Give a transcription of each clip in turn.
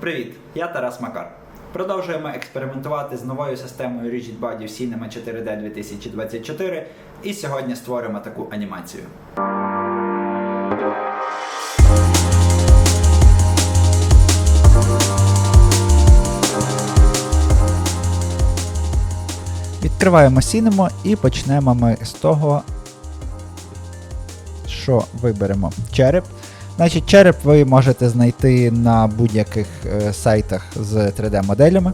Привіт, я Тарас Макар. Продовжуємо експериментувати з новою системою Rigid Body в Cinema 4D 2024 і сьогодні створимо таку анімацію. Відкриваємо Cinema і почнемо ми з того, що виберемо череп. Значить, череп ви можете знайти на будь-яких е, сайтах з 3D-моделями.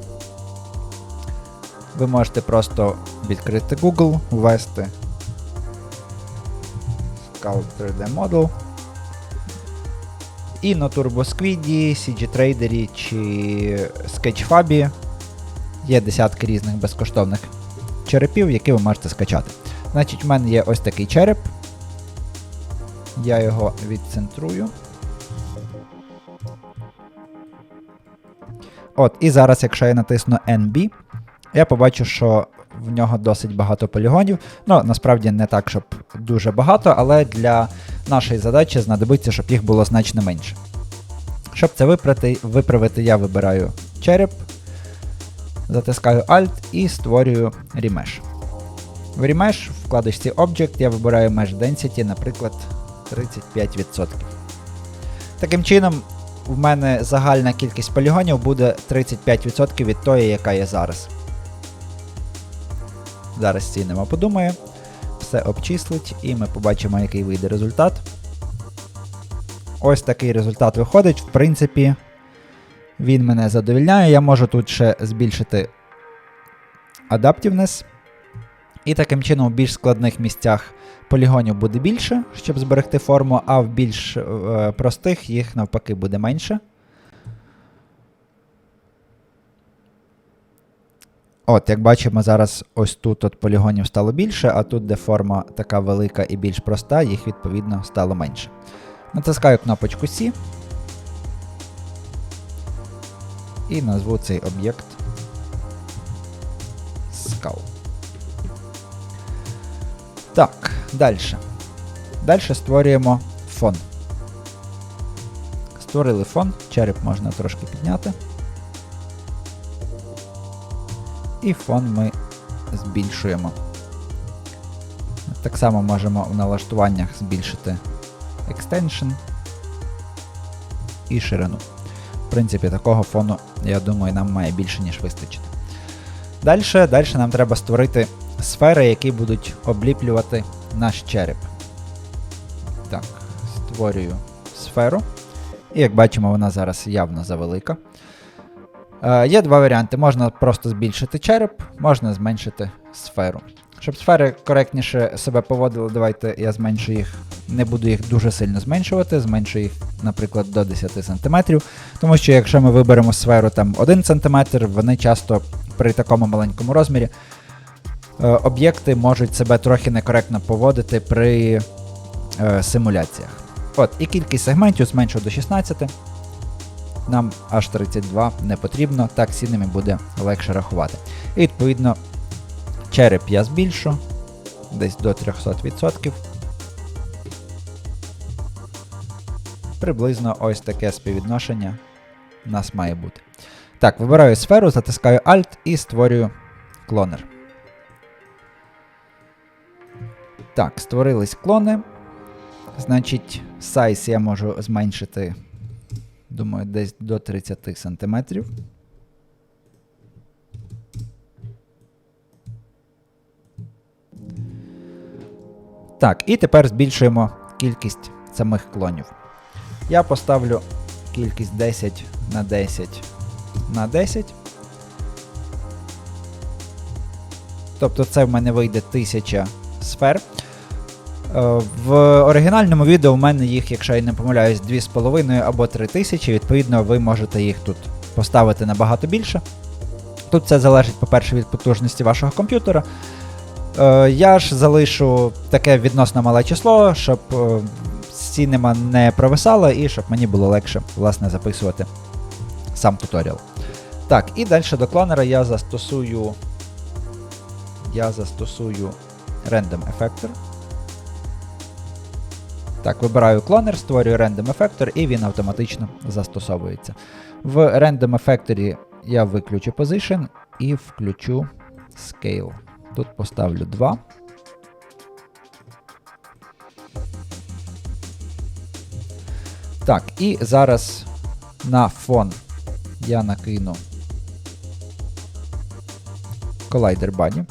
Ви можете просто відкрити Google, ввести Scout 3D Model. І на TurboSquid, CG-Trader чи Sketchfab є десятки різних безкоштовних черепів, які ви можете скачати. Значить, в мене є ось такий череп. Я його відцентрую. От, і зараз, якщо я натисну NB, я побачу, що в нього досить багато полігонів. Ну, насправді не так, щоб дуже багато, але для нашої задачі знадобиться, щоб їх було значно менше. Щоб це виправити, виправити, я вибираю череп, затискаю Alt і створюю Remesh. В Remesh в вкладочці Object я вибираю Mesh Density, наприклад, 35%. Таким чином, в мене загальна кількість полігонів буде 35% від тої, яка є зараз. Зараз цінемо подумає, все обчислить, і ми побачимо, який вийде результат. Ось такий результат виходить. В принципі, він мене задовільняє. Я можу тут ще збільшити Adaptiveness. І таким чином, в більш складних місцях полігонів буде більше, щоб зберегти форму, а в більш е, простих їх навпаки буде менше. От, як бачимо, зараз ось тут от полігонів стало більше, а тут, де форма така велика і більш проста, їх відповідно стало менше. Натискаю кнопочку C і назву цей об'єкт Skull. Так, далі. Далі створюємо фон. Створили фон, череп можна трошки підняти. І фон ми збільшуємо. Так само можемо в налаштуваннях збільшити extension і ширину. В принципі, такого фону, я думаю, нам має більше, ніж вистачити. Далі, далі нам треба створити сфери, які будуть обліплювати наш череп. Так, створюю сферу. І як бачимо, вона зараз явно завелика. Е, є два варіанти. Можна просто збільшити череп, можна зменшити сферу. Щоб сфери коректніше себе поводили, давайте я зменшу їх. Не буду їх дуже сильно зменшувати, зменшу їх, наприклад, до 10 см. Тому що якщо ми виберемо сферу там 1 см, вони часто при такому маленькому розмірі об'єкти можуть себе трохи некоректно поводити при е, симуляціях. От, і кількість сегментів зменшу до 16. Нам аж 32 не потрібно, так сінами буде легше рахувати. І відповідно, череп я збільшу десь до 300%. Приблизно ось таке співвідношення у нас має бути. Так, вибираю сферу, затискаю Alt і створюю клонер. Так, створились клони. Значить, size я можу зменшити, думаю, десь до 30 см. Так, і тепер збільшуємо кількість самих клонів. Я поставлю кількість 10 на 10 на 10. Тобто це в мене вийде 1000 сфер. В оригінальному відео в мене їх, якщо я не помиляюсь, 2,5 або 3000, відповідно, ви можете їх тут поставити набагато більше. Тут це залежить, по-перше, від потужності вашого комп'ютера. Е, Я ж залишу таке відносно мале число, щоб е, Cinema не провисало і щоб мені було легше власне, записувати сам туторіал. Так, і далі до клонера я застосую. Я застосую Random Effector. Так, вибираю клонер, створюю Random Effector і він автоматично застосовується. В Random Effector я виключу Position і включу Scale. Тут поставлю 2. Так, і зараз на фон я накину Collider Body.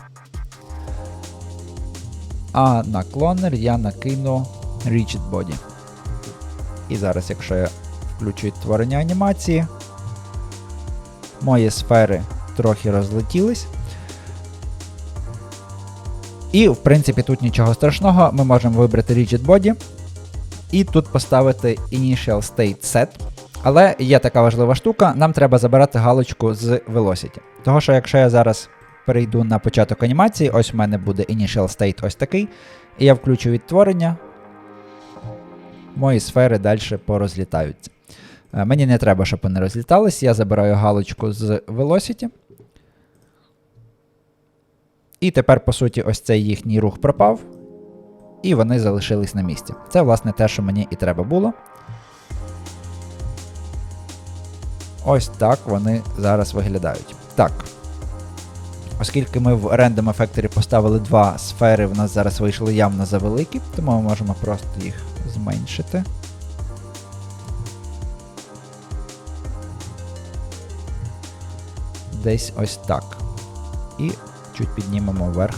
А на клонер я накину Rigid Body. І зараз, якщо я включу відтворення анімації, мої сфери трохи розлетілись. І, в принципі, тут нічого страшного, ми можемо вибрати Rigid Body і тут поставити Initial State Set. Але є така важлива штука, нам треба забирати галочку з Velocity. Того що якщо я зараз перейду на початок анімації, ось у мене буде Initial State ось такий, і я включу відтворення, мої сфери далі порозлітаються. Е, Мені не треба, щоб вони розлітались, я забираю галочку з Velocity. І тепер, по суті, ось цей їхній рух пропав, і вони залишились на місці. Це, власне, те, що мені і треба було. Ось так вони зараз виглядають. Так. Оскільки ми в Random Effector поставили два сфери, в нас зараз вийшли явно завеликі, тому ми можемо просто їх зменшити. Десь ось так. І чуть піднімемо вверх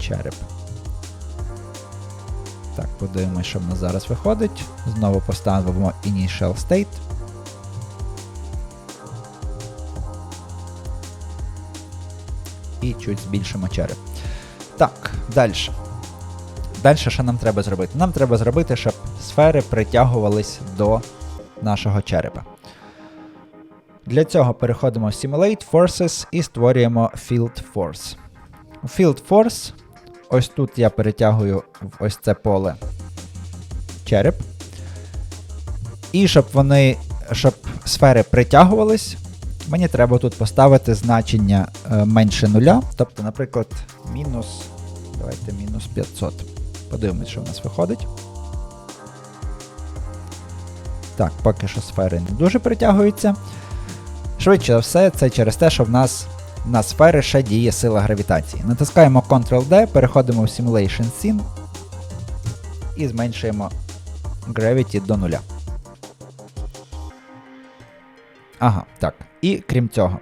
череп. Так, подивимось, що в нас зараз виходить. Знову поставимо Initial State. І чуть збільшимо череп. Так, далі. Далі що нам треба зробити? Нам треба зробити, щоб сфери притягувались до нашого черепа. Для цього переходимо в Simulate Forces і створюємо Field Force. Field Force, ось тут я перетягую в ось це поле череп. І щоб вони, щоб сфери притягувались, мені треба тут поставити значення е, менше нуля. Тобто, наприклад, мінус. Давайте мінус 500. Подивимось, що в нас виходить. Так, поки що сфери не дуже притягуються. Швидше за все, це через те, що в нас на сфери ще діє сила гравітації. Натискаємо Ctrl-D, переходимо в Simulation Scene і зменшуємо Gravity до нуля. Ага, так. І крім цього.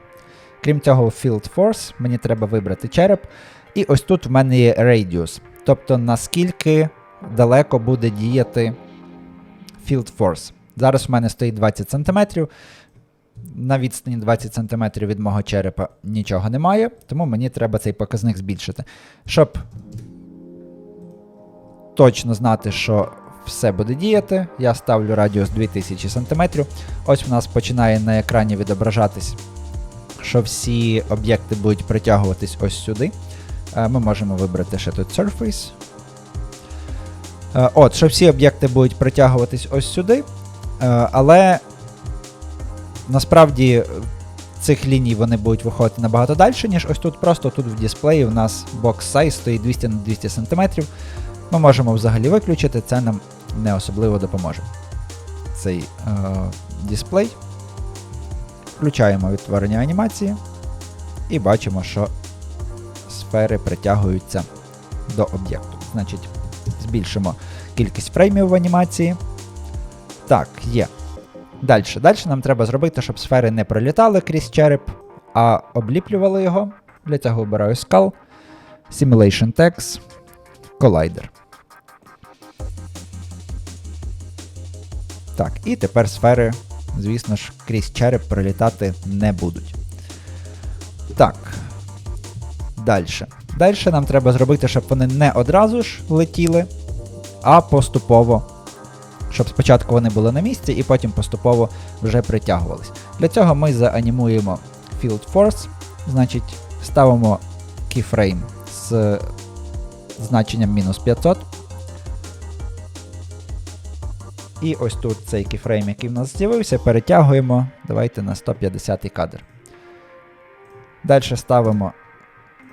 Крім цього, Field Force мені треба вибрати череп. І ось тут в мене є Radius. Тобто наскільки далеко буде діяти Field Force. Зараз в мене стоїть 20 см. На відстані 20 см від мого черепа нічого немає, тому мені треба цей показник збільшити. Щоб точно знати, що все буде діяти, я ставлю радіус 2000 см. Ось в нас починає на екрані відображатись, що всі об'єкти будуть притягуватись ось сюди. Е, Ми можемо вибрати ще тут Surface. Е, От, що всі об'єкти будуть притягуватись ось сюди. Е, Але насправді цих ліній вони будуть виходити набагато далі, ніж ось тут. Просто тут в дисплеї у нас box size стоїть 200 на 200 см. Ми можемо взагалі виключити, це нам не особливо допоможе. Цей е, дисплей. Включаємо відтворення анімації і бачимо, що сфери притягуються до об'єкту. Значить, збільшимо кількість фреймів в анімації. Так, є. Далі. Далі нам треба зробити, щоб сфери не пролітали крізь череп, а обліплювали його. Для цього обираю Skull, Simulation Text, Collider. Так, і тепер сфери, звісно ж, крізь череп пролітати не будуть. Так. Далі. Далі нам треба зробити, щоб вони не одразу ж летіли, а поступово. Щоб спочатку вони були на місці і потім поступово вже притягувались. Для цього ми заанімуємо Field Force, значить, ставимо keyframe з значенням мінус 500. І ось тут цей кіфрейм, який в нас з'явився, перетягуємо. Давайте на 150 кадр. Далі ставимо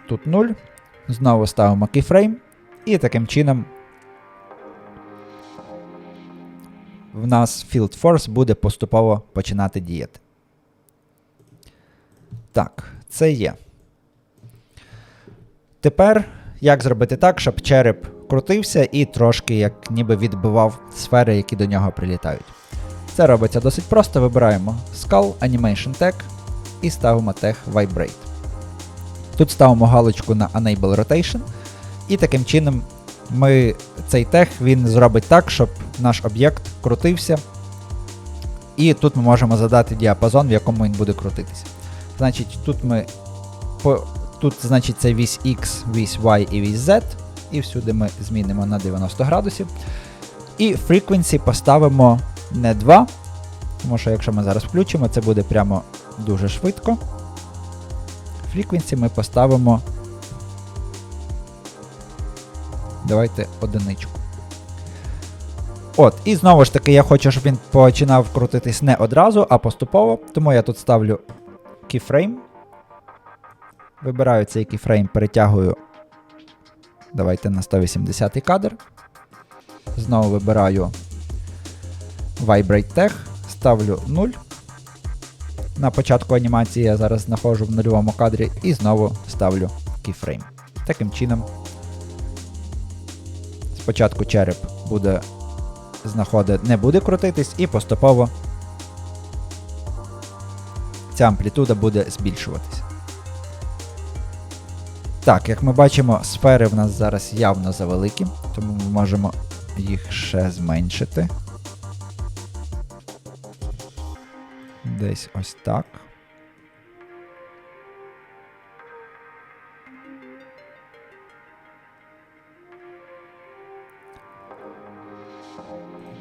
тут 0. Знову ставимо keyframe. І таким чином в нас Field Force буде поступово починати діяти. Так, це є. Тепер як зробити так, щоб череп крутився і трошки як ніби відбивав сфери, які до нього прилітають. Це робиться досить просто. Вибираємо Skull, Animation Tag і ставимо Tag Vibrate. Тут ставимо галочку на Enable Rotation, і таким чином ми цей тег він зробить так, щоб наш об'єкт крутився. І тут ми можемо задати діапазон, в якому він буде крутитися. Значить, тут ми по, тут значить це вісь X, вісь Y і вісь Z. І всюди ми змінимо на 90 градусів. І frequency поставимо не 2, тому що якщо ми зараз включимо, це буде прямо дуже швидко. Frequency ми поставимо. Давайте одиничку. От, і знову ж таки, я хочу, щоб він починав крутитись не одразу, а поступово. Тому я тут ставлю keyframe. Вибираю цей keyframe, перетягую. Давайте на 180 кадр. Знову вибираю Vibrate Tag, ставлю 0. На початку анімації я зараз знаходжу в нульовому кадрі і знову ставлю keyframe. Таким чином, спочатку череп буде знаходити, не буде крутитись, і поступово ця амплітуда буде збільшуватись. Так, як ми бачимо, сфери в нас зараз явно завеликі, тому ми можемо їх ще зменшити. Десь ось так.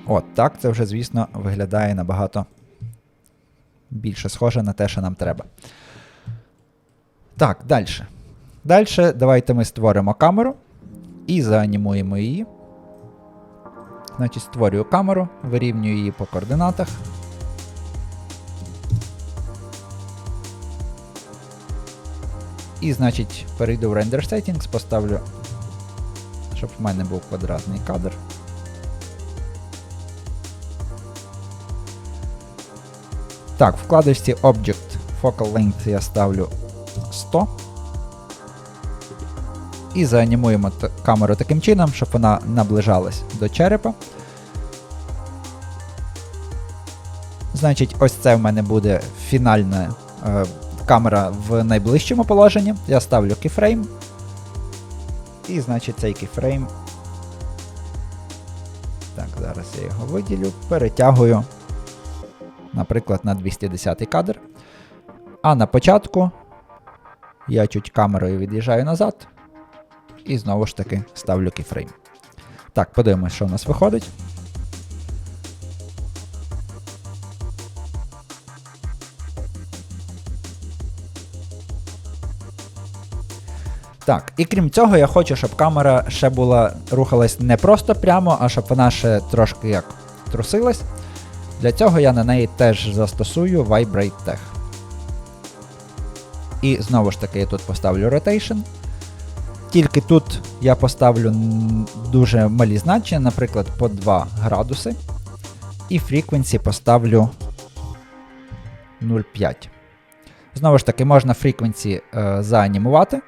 От так це вже, звісно, виглядає набагато більше схоже на те, що нам треба. Так, далі. Далі давайте ми створимо камеру і заанімуємо її. Значить, створюю камеру, вирівнюю її по координатах. І, значить, перейду в Render Settings, поставлю, щоб в мене був квадратний кадр. Так, в вкладочці Object Focal Length я ставлю 100. І заанімуємо камеру таким чином, щоб вона наближалась до черепа. Значить, ось це в мене буде фінальна е, камера в найближчому положенні. Я ставлю keyframe. І, значить, цей keyframe. Так, зараз я його виділю, перетягую, наприклад, на 210 кадр. А на початку я чуть камерою від'їжджаю назад. І знову ж таки ставлю keyframe. Так, подивимось, що в нас виходить. Так, і крім цього, я хочу, щоб камера ще була рухалась не просто прямо, а щоб вона ще трошки як трусилась. Для цього я на неї теж застосую Vibrate Tag. І знову ж таки я тут поставлю Rotation. Тільки тут я поставлю дуже малі значення, наприклад, по 2 градуси. І frequency поставлю 0,5. Знову ж таки, можна frequency е, заанімувати.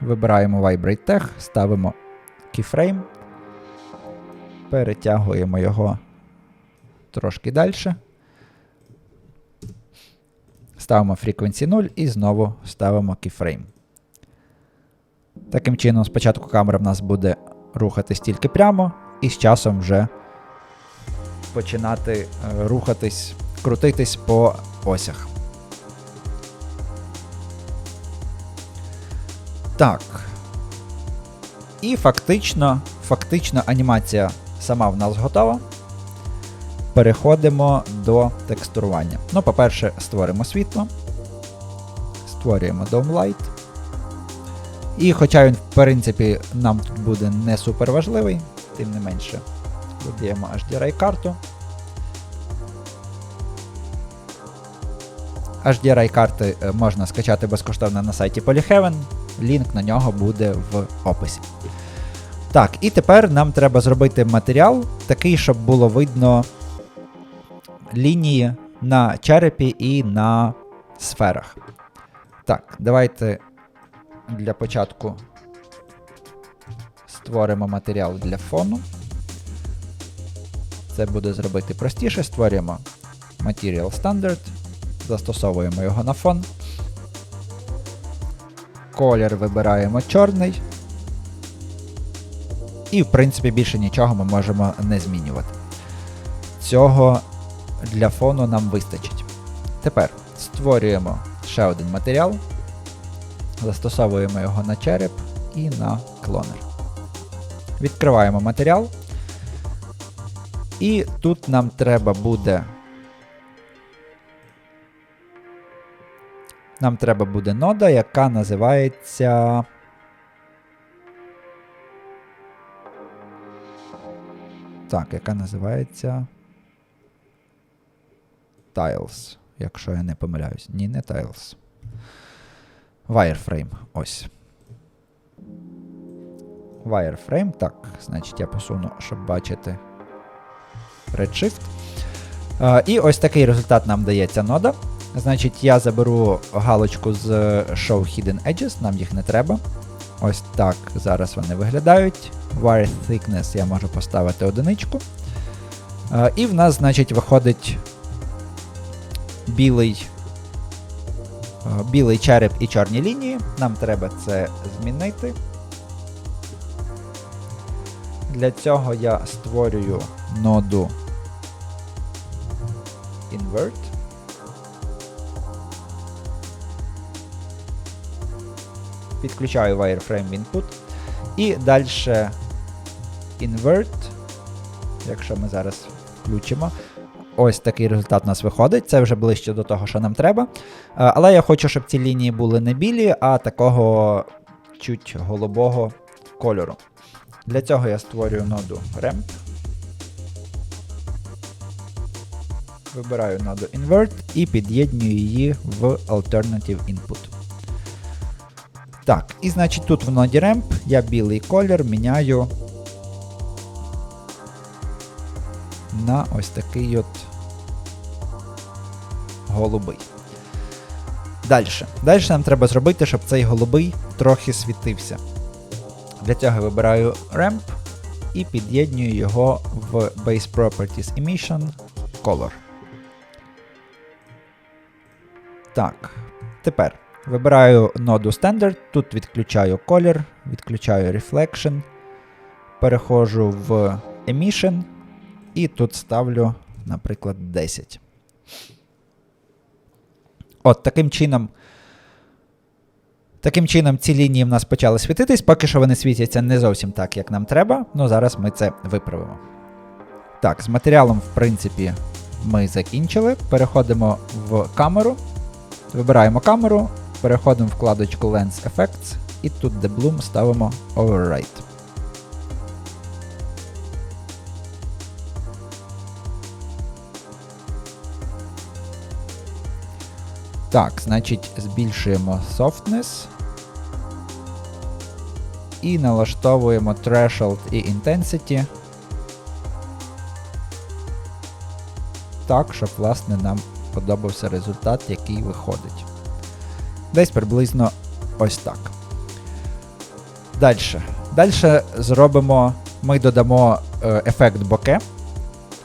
Вибираємо Vibrate Tag, ставимо keyframe, перетягуємо його трошки далі. Ставимо frequency 0 і знову ставимо keyframe. Таким чином, спочатку камера в нас буде рухатись тільки прямо, і з часом вже починати е, рухатись, крутитись по осях. Так. І фактично, фактично анімація сама в нас готова. Переходимо до текстурування. Ну, по-перше, створимо світло. Створюємо Dome Light. І хоча він, в принципі, нам тут буде не супер важливий, тим не менше, додаємо HDRI карту. HDRI карти е, можна скачати безкоштовно на сайті Polyheaven. Лінк на нього буде в описі. Так, і тепер нам треба зробити матеріал такий, щоб було видно лінії на черепі і на сферах. Так, давайте для початку створимо матеріал для фону. Це буде зробити простіше. Створюємо Material Standard, застосовуємо його на фон. Колір вибираємо чорний. І, в принципі, більше нічого ми можемо не змінювати. Цього для фону нам вистачить. Тепер створюємо ще один матеріал, застосовуємо його на череп і на клонер. Відкриваємо матеріал. І тут нам треба буде. Нам треба буде нода, яка називається. Так, яка називається. Tiles, якщо я не помиляюсь. Ні, не Tiles. Wireframe. Ось. Wireframe. Так, значить я посуну, щоб бачити Redshift. І ось такий результат нам дається нода. Значить, я заберу галочку з Show Hidden Edges, нам їх не треба. Ось так зараз вони виглядають. Wire Thickness я можу поставити одиничку. Е, і в нас, значить, виходить білий, е, білий череп і чорні лінії. Нам треба це змінити. Для цього я створюю ноду Invert. Підключаю wireframe input. І далі invert. Якщо ми зараз включимо. Ось такий результат у нас виходить. Це вже ближче до того, що нам треба. Е, Але я хочу, щоб ці лінії були не білі, а такого чуть голубого кольору. Для цього я створюю ноду ramp. Вибираю ноду Invert і під'єднюю її в Alternative Input. Так, і значить тут в ноді Ramp я білий колір міняю на ось такий от голубий. Далі. Далі нам треба зробити, щоб цей голубий трохи світився. Для цього вибираю Ramp і під'єднюю його в Base Properties Emission Color. Так, тепер вибираю ноду Standard, тут відключаю колір, відключаю Reflection, переходжу в Emission і тут ставлю, наприклад, 10. От, таким чином. Таким чином, ці лінії в нас почали світитись, поки що вони світяться не зовсім так, як нам треба, але зараз ми це виправимо. Так, з матеріалом, в принципі, ми закінчили. Переходимо в камеру. Вибираємо камеру, переходимо вкладочку Lens Effects і тут, де Bloom, ставимо Override. Так, значить, збільшуємо softness. І налаштовуємо threshold і intensity. Так, щоб, власне, нам подобався результат, який виходить. Десь приблизно ось так. Далі. Далі зробимо, ми додамо е, ефект боке,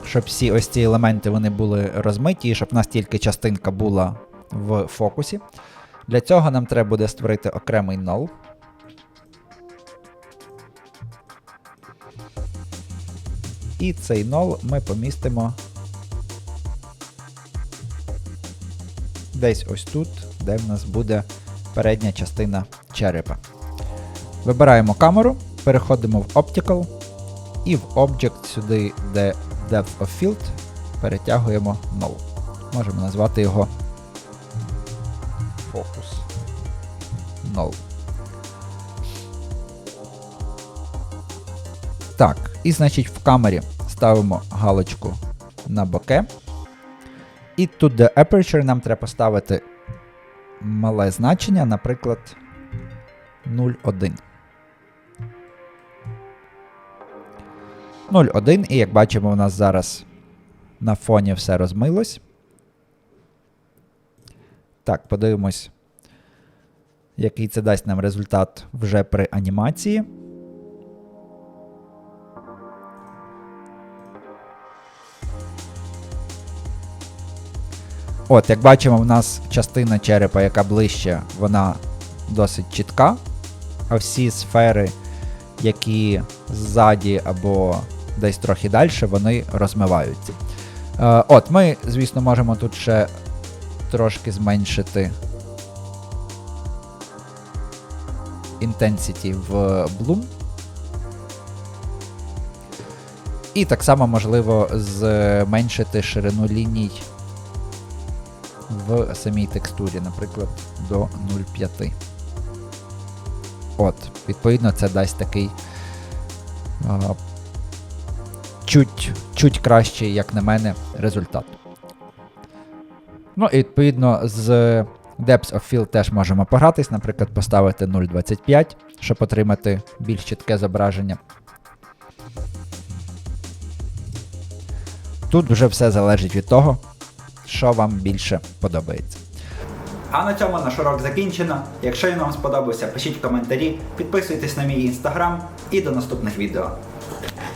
щоб всі ось ці елементи вони були розмиті, і щоб у нас тільки частинка була в фокусі. Для цього нам треба буде створити окремий null. І цей null ми помістимо десь ось тут, де в нас буде передня частина черепа. Вибираємо камеру, переходимо в Optical і в Object сюди, де Depth of Field, перетягуємо null. Можемо назвати його Focus Null. Так, і значить в камері ставимо галочку на боке. І тут де Aperture нам треба поставити мале значення, наприклад, 0,1. 0,1. І як бачимо, у нас зараз на фоні все розмилось. Так, подивимось, який це дасть нам результат вже при анімації. От, як бачимо, в нас частина черепа, яка ближче, вона досить чітка. А всі сфери, які ззаді або десь трохи далі, вони розмиваються. Е, от, ми, звісно, можемо тут ще трошки зменшити intensity в Bloom. І так само можливо зменшити ширину ліній в самій текстурі, наприклад, до 0,5. От, відповідно, це дасть такий а, чуть, чуть кращий, як на мене, результат. Ну і відповідно з Depth of Field теж можемо погратись, наприклад, поставити 0.25, щоб отримати більш чітке зображення. Тут вже все залежить від того, що вам більше подобається. А на цьому наш урок закінчено. Якщо він вам сподобався, пишіть коментарі, підписуйтесь на мій інстаграм і до наступних відео.